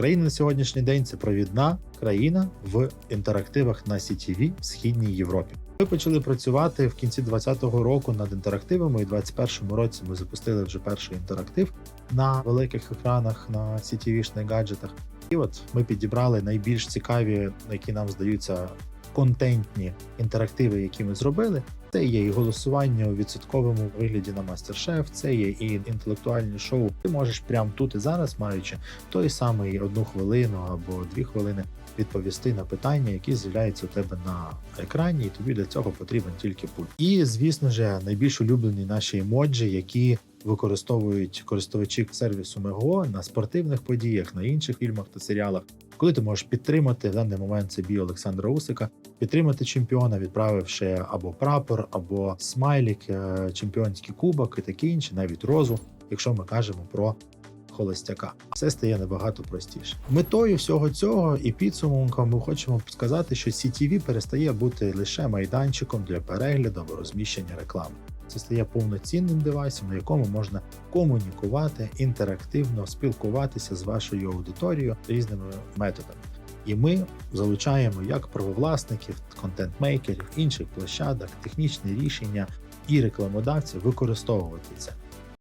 Україна на сьогоднішній день це провідна країна в інтерактивах на CTV в східній Європі. Ми почали працювати в кінці 2020 року над інтерактивами, і в 2021 році ми запустили вже перший інтерактив на великих екранах на CTV-шних гаджетах. І от ми підібрали найбільш цікаві, які нам здаються контентні інтерактиви, які ми зробили. Це є і голосування у відсотковому вигляді на мастер-шеф, це є і інтелектуальні шоу. Ти можеш прямо тут і зараз, маючи той самий одну хвилину або дві хвилини, відповісти на питання, які з'являються у тебе на екрані, і тобі для цього потрібен тільки пульт. І звісно ж, найбільш улюблені наші емоджі, які використовують користувачі сервісу Мего на спортивних подіях, на інших фільмах та серіалах. Коли ти можеш підтримати в даний момент це бій Олександра Усика, підтримати чемпіона, відправивши або прапор, або смайлік, е, чемпіонський кубок і таке інше, навіть розу, якщо ми кажемо про холостяка. Все стає набагато простіше. Метою всього цього і підсумком ми хочемо сказати, що CTV перестає бути лише майданчиком для перегляду або розміщення реклами. Це стає повноцінним девайсом, на якому можна комунікувати, інтерактивно спілкуватися з вашою аудиторією різними методами. І ми залучаємо як правовласників, контент-мейкерів, інших площадок, технічні рішення і рекламодавців використовувати це.